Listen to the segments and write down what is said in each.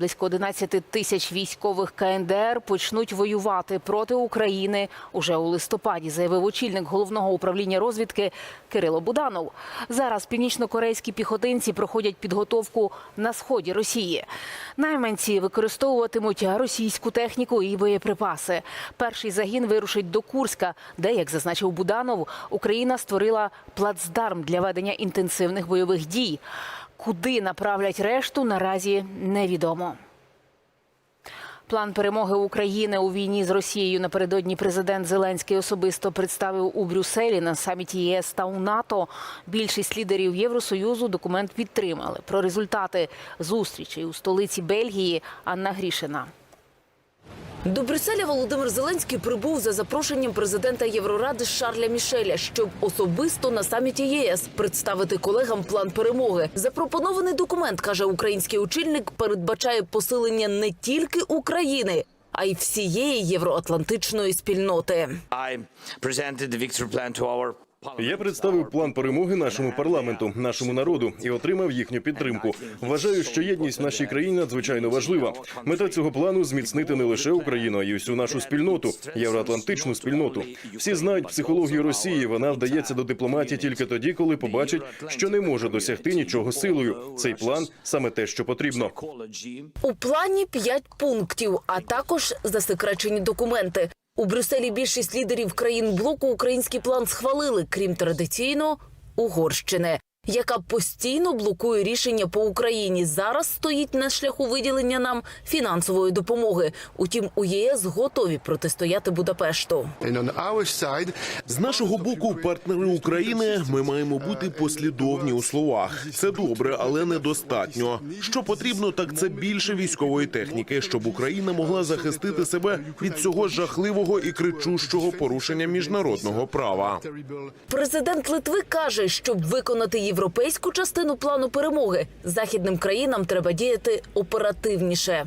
Близько 11 тисяч військових КНДР почнуть воювати проти України уже у листопаді, заявив очільник головного управління розвідки Кирило Буданов. Зараз північно-корейські піхотинці проходять підготовку на сході Росії. Найманці використовуватимуть російську техніку і боєприпаси. Перший загін вирушить до Курська, де, як зазначив Буданов, Україна створила плацдарм для ведення інтенсивних бойових дій. Куди направлять решту, наразі невідомо. План перемоги України у війні з Росією напередодні президент Зеленський особисто представив у Брюсселі на саміті ЄС та у НАТО. Більшість лідерів Євросоюзу документ підтримали. Про результати зустрічей у столиці Бельгії Анна Грішина. До Брюсселя Володимир Зеленський прибув за запрошенням президента Євроради Шарля Мішеля, щоб особисто на саміті єС представити колегам план перемоги. Запропонований документ, каже український очільник, передбачає посилення не тільки України, а й всієї євроатлантичної спільноти. Я представив план перемоги нашому парламенту, нашому народу і отримав їхню підтримку. Вважаю, що єдність нашій країні надзвичайно важлива. Мета цього плану зміцнити не лише Україну, а й усю нашу спільноту, євроатлантичну спільноту. Всі знають психологію Росії. Вона вдається до дипломатії тільки тоді, коли побачить, що не може досягти нічого силою. Цей план саме те, що потрібно. У плані п'ять пунктів, а також засекречені документи. У Брюсселі більшість лідерів країн блоку український план схвалили, крім традиційно Угорщини, яка постійно блокує рішення по Україні. Зараз стоїть на шляху виділення нам фінансової допомоги. Утім, у ЄС готові протистояти Будапешту. З нашого боку, партнери України, ми маємо бути послідовні у словах. Це добре, але недостатньо. Що потрібно, так це більше військової техніки, щоб Україна могла захистити себе від цього жахливого і кричущого порушення міжнародного права. Президент Литви каже, щоб виконати європейську частину плану перемоги, західним країнам треба діяти оперативніше.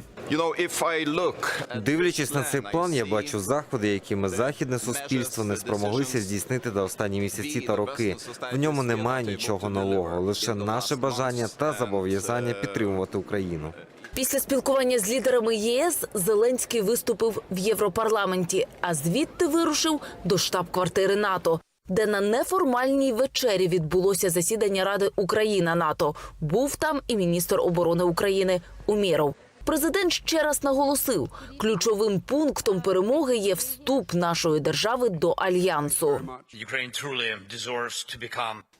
Дивлячись на цей план, я бачу заходи, якими західне суспільство не спромоглися здійснити за останні місяці та роки. В ньому немає нічого нового, лише наше бажання та зобов'язання підтримувати Україну. Після спілкування з лідерами ЄС Зеленський виступив в Європарламенті, а звідти вирушив до штаб-квартири НАТО, де на неформальній вечері відбулося засідання Ради Україна НАТО. Був там і міністр оборони України Умєров. Президент ще раз наголосив, ключовим пунктом перемоги є вступ нашої держави до альянсу.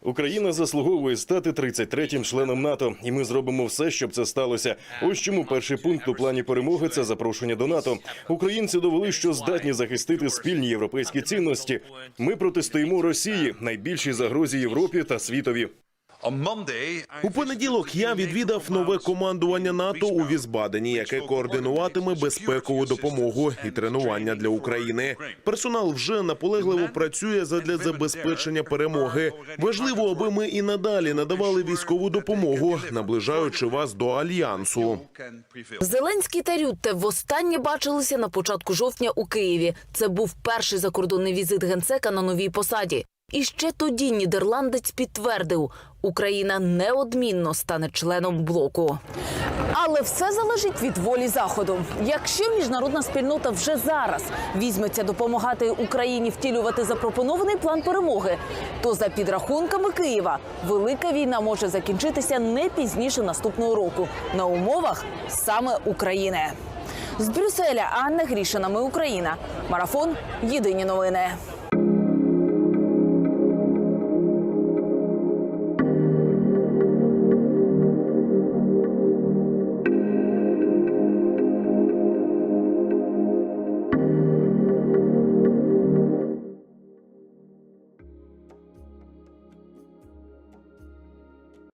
Україна заслуговує стати 33-м членом НАТО, і ми зробимо все, щоб це сталося. Ось чому перший пункт у плані перемоги це запрошення до НАТО. Українці довели, що здатні захистити спільні європейські цінності. Ми протистоїмо Росії, найбільшій загрозі Європі та світові. У понеділок я відвідав нове командування НАТО у Візбадені, яке координуватиме безпекову допомогу і тренування для України. Персонал вже наполегливо працює задля забезпечення перемоги. Важливо, аби ми і надалі надавали військову допомогу, наближаючи вас до альянсу. Зеленський та Рютте востаннє бачилися на початку жовтня у Києві. Це був перший закордонний візит генсека на новій посаді. І ще тоді нідерландець підтвердив, Україна неодмінно стане членом блоку. Але все залежить від волі заходу. Якщо міжнародна спільнота вже зараз візьметься допомагати Україні втілювати запропонований план перемоги, то за підрахунками Києва велика війна може закінчитися не пізніше наступного року на умовах саме України. З Брюсселя Анна Грішина. Ми Україна. Марафон. Єдині новини.